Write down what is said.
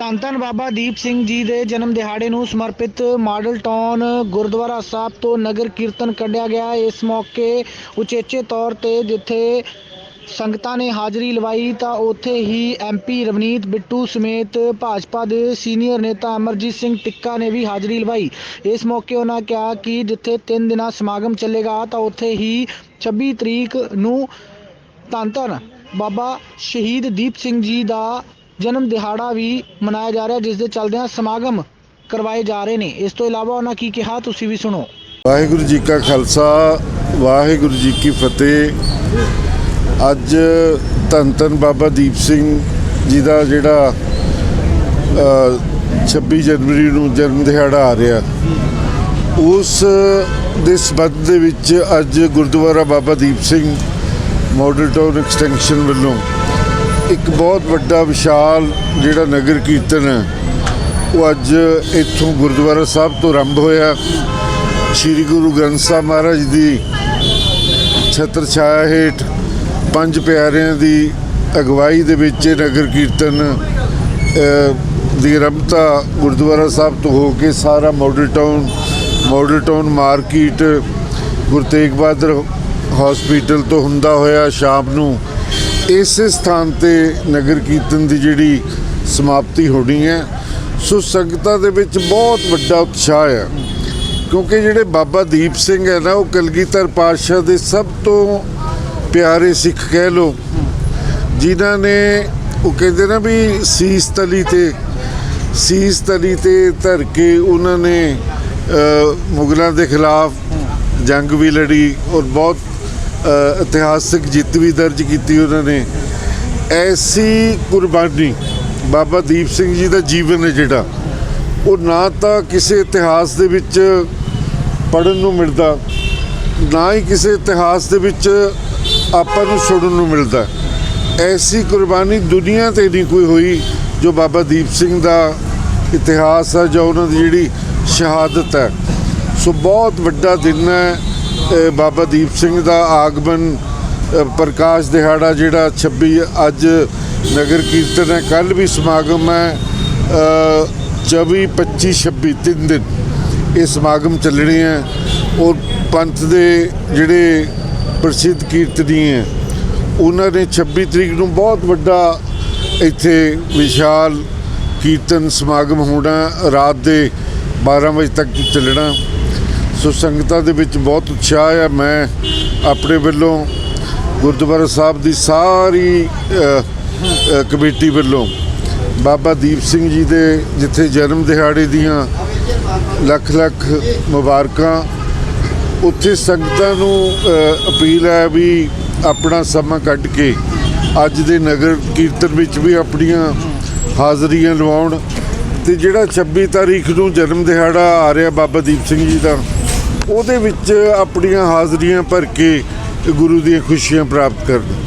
ਧੰਨ ਧੰਨ ਬਾਬਾ ਦੀਪ ਸਿੰਘ ਜੀ ਦੇ ਜਨਮ ਦਿਹਾੜੇ ਨੂੰ ਸਮਰਪਿਤ ਮਾਡਲ ਟਾਊਨ ਗੁਰਦੁਆਰਾ ਸਾਹਿਬ ਤੋਂ ਨਗਰ ਕੀਰਤਨ ਕੱਢਿਆ ਗਿਆ। ਇਸ ਮੌਕੇ ਉਚੇਚੇ ਤੌਰ ਤੇ ਜਿੱਥੇ ਸੰਗਤਾਂ ਨੇ ਹਾਜ਼ਰੀ ਲਵਾਈ, ਤਾਂ ਉੱਥੇ ਹੀ ਐਮਪੀ ਰਵਨੀਤ ਬਿੱਟੂ ਸਮੇਤ ਭਾਜਪਾ ਦੇ ਸੀਨੀਅਰ ਨੇਤਾ ਅਮਰਜੀਤ ਸਿੰਘ ਟਿੱਕਾ ਨੇ ਵੀ ਹਾਜ਼ਰੀ ਲਵਾਈ। ਇਸ ਮੌਕੇ ਉਹਨਾਂ ਕਿਹਾ ਕਿ ਜਿੱਥੇ 3 ਦਿਨਾਂ ਸਮਾਗਮ ਚੱਲੇਗਾ, ਤਾਂ ਉੱਥੇ ਹੀ 26 ਤਰੀਕ ਨੂੰ ਧੰਨ ਧੰਨ ਬਾਬਾ ਸ਼ਹੀਦ ਦੀਪ ਸਿੰਘ ਜੀ ਦਾ ਜਨਮ ਦਿਹਾੜਾ ਵੀ ਮਨਾਇਆ ਜਾ ਰਿਹਾ ਜਿਸ ਦੇ ਚੱਲਦਿਆਂ ਸਮਾਗਮ ਕਰਵਾਏ ਜਾ ਰਹੇ ਨੇ। ਇਸ ਤੋਂ ਇਲਾਵਾ ਉਹਨਾਂ ਕੀ ਕਿਹਾ ਤੁਸੀਂ ਵੀ ਸੁਣੋ। ਵਾਹਿਗੁਰੂ ਜੀ ਕਾ ਖਾਲਸਾ ਵਾਹਿਗੁਰੂ ਜੀ ਕੀ ਫਤਿਹ। ਅੱਜ ਧੰਨ ਧੰਨ ਬਾਬਾ ਦੀਪ ਸਿੰਘ ਜੀ ਦਾ ਜਿਹੜਾ ਅ, 26 ਜਨਵਰੀ ਨੂੰ ਜਨਮ ਦਿਹਾੜਾ ਆ ਰਿਹਾ। ਉਸ ਦੇ ਸਬੰਧ ਦੇ ਵਿੱਚ ਅੱਜ gurdwara Baba Deep Singh model town extension ਵੱਲੋਂ ਇੱਕ ਬਹੁਤ ਵੱਡਾ ਵਿਸ਼ਾਲ ਜਿਹੜਾ ਨਗਰ ਕੀਰਤਨ ਹੈ, ਉਹ ਅੱਜ ਇੱਥੋਂ ਗੁਰਦੁਆਰਾ ਸਾਹਿਬ ਤੋਂ ਆਰੰਭ ਹੋਇਆ। ਸ੍ਰੀ ਗੁਰੂ ਗ੍ਰੰਥ ਸਾਹਿਬ ਮਹਾਰਾਜ ਦੀ ਛਤਰ ਛਾਇਆ ਹੇਠ ਪੰਜ ਪਿਆਰਿਆਂ ਦੀ ਅਗਵਾਈ ਦੇ ਵਿੱਚ ਇਹ ਨਗਰ ਕੀਰਤਨ ਦੀ ਆਰੰਭਤਾ ਗੁਰਦੁਆਰਾ ਸਾਹਿਬ ਤੋਂ ਹੋ ਕੇ ਸਾਰਾ model town model town market Guru Tegh Bahadur hospital ਤੋਂ ਹੁੰਦਾ ਹੋਇਆ ਸ਼ਾਮ ਨੂੰ ਇਸ ਸਥਾਨ ਤੇ ਨਗਰ ਕੀਰਤਨ ਦੀ ਜਿਹੜੀ ਸਮਾਪਤੀ ਹੋਣੀ ਹੈ, ਸੋ ਸੰਗਤਾਂ ਦੇ ਵਿੱਚ ਬਹੁਤ ਵੱਡਾ ਉਤਸ਼ਾਹ ਹੈ। ਕਿਉਂਕਿ ਜਿਹੜੇ ਬਾਬਾ ਦੀਪ ਸਿੰਘ ਹੈ ਨਾ, ਉਹ ਕਲਗੀਧਰ ਪਾਤਸ਼ਾਹ ਦੇ ਸਭ ਤੋਂ ਪਿਆਰੇ ਸਿੱਖ ਕਹਿ ਲੋ ਜਿਨ੍ਹਾਂ ਨੇ ਉਹ ਕਹਿੰਦੇ ਨਾ ਵੀ ਸੀਸ ਤਲੀ ਤੇ, ਸੀਸ ਤਲੀ ਤੇ ਧਰ ਕੇ ਉਹਨਾਂ ਨੇ ਮੁਗਲਾਂ ਦੇ ਖਿਲਾਫ ਜੰਗ ਵੀ ਲੜੀ ਔਰ ਬਹੁਤ ਇਤਿਹਾਸਿਕ ਜਿੱਤ ਵੀ ਦਰਜ ਕੀਤੀ ਉਹਨਾਂ ਨੇ। ਐਸੀ ਕੁਰਬਾਨੀ ਬਾਬਾ ਦੀਪ ਸਿੰਘ ਜੀ ਦਾ ਜੀਵਨ ਹੈ ਜਿਹੜਾ, ਉਹ ਨਾ ਤਾਂ ਕਿਸੇ ਇਤਿਹਾਸ ਦੇ ਵਿੱਚ ਪੜਨ ਨੂੰ ਮਿਲਦਾ, ਨਾ ਹੀ ਕਿਸੇ ਇਤਿਹਾਸ ਦੇ ਵਿੱਚ ਆਪਾਂ ਨੂੰ ਸੁਣਨ ਨੂੰ ਮਿਲਦਾ। ਐਸੀ ਕੁਰਬਾਨੀ ਦੁਨੀਆ ਤੇ ਨਹੀਂ ਕੋਈ ਹੋਈ ਜੋ ਬਾਬਾ ਦੀਪ ਸਿੰਘ ਦਾ ਇਤਿਹਾਸ ਹੈ ਜਾਂ ਉਹਨਾਂ ਦੀ ਜਿਹੜੀ ਸ਼ਹਾਦਤ ਹੈ। ਸੋ ਬਹੁਤ ਵੱਡਾ ਦਿਨ ਹੈ ਬਾਬਾ ਦੀਪ ਸਿੰਘ ਦਾ ਆਗਮਨ ਪ੍ਰਕਾਸ਼ ਦਿਹਾੜਾ ਜਿਹੜਾ 26 ਅੱਜ ਨਗਰ ਕੀਰਤਨ ਹੈ। ਕੱਲ ਵੀ ਸਮਾਗਮ ਹੈ ਅ, 24 25 26 ਤਿੰਨ ਦਿਨ ਇਹ ਸਮਾਗਮ ਚੱਲਣੇ ਹੈ। ਔਰ ਪੰਥ ਦੇ ਜਿਹੜੇ ਪ੍ਰਸਿੱਧ ਕੀਰਤਨੀ ਹੈ ਉਹਨਾਂ ਨੇ 26 ਤਰੀਕ ਨੂੰ ਬਹੁਤ ਵੱਡਾ ਇੱਥੇ ਵਿਸ਼ਾਲ ਕੀਰਤਨ ਸਮਾਗਮ ਹੋਣਾ ਰਾਤ ਦੇ 12 ਵਜੇ ਤੱਕ ਚੱਲਣਾ। ਸੋ ਸੰਗਤਾਂ ਦੇ ਵਿੱਚ ਬਹੁਤ ਉਤਸ਼ਾਹ ਹੈ ਮੈਂ ਆਪਣੇ ਵੱਲੋਂ ਗੁਰਦੁਆਰਾ ਸਾਹਿਬ ਦੀ ਸਾਰੀ ਕਮੇਟੀ ਵੱਲੋਂ ਬਾਬਾ ਦੀਪ ਸਿੰਘ ਜੀ ਦੇ ਜਿੱਥੇ ਜਨਮ ਦਿਹਾੜੇ ਦੀਆਂ ਲੱਖ ਲੱਖ ਮੁਬਾਰਕਾਂ, ਉੱਥੇ ਸੰਗਤਾਂ ਨੂੰ ਅਪੀਲ ਹੈ ਵੀ ਆਪਣਾ ਸਮਾਂ ਕੱਢ ਕੇ ਅੱਜ ਦੇ ਨਗਰ ਕੀਰਤਨ ਵਿੱਚ ਵੀ ਆਪਣੀਆਂ ਹਾਜ਼ਰੀਆਂ ਲਵਾਉਣ। ਤੇ ਜਿਹੜਾ 26 ਤਾਰੀਖ ਨੂੰ ਜਨਮ ਦਿਹਾੜਾ ਆ ਰਿਹਾ ਬਾਬਾ ਦੀਪ ਸਿੰਘ ਜੀ ਦਾ ਉਹਦੇ ਵਿੱਚ ਆਪਣੀਆਂ ਹਾਜ਼ਰੀਆਂ ਭਰ ਕੇ ਗੁਰੂ ਦੀਆਂ ਖੁਸ਼ੀਆਂ ਪ੍ਰਾਪਤ ਕਰਨ।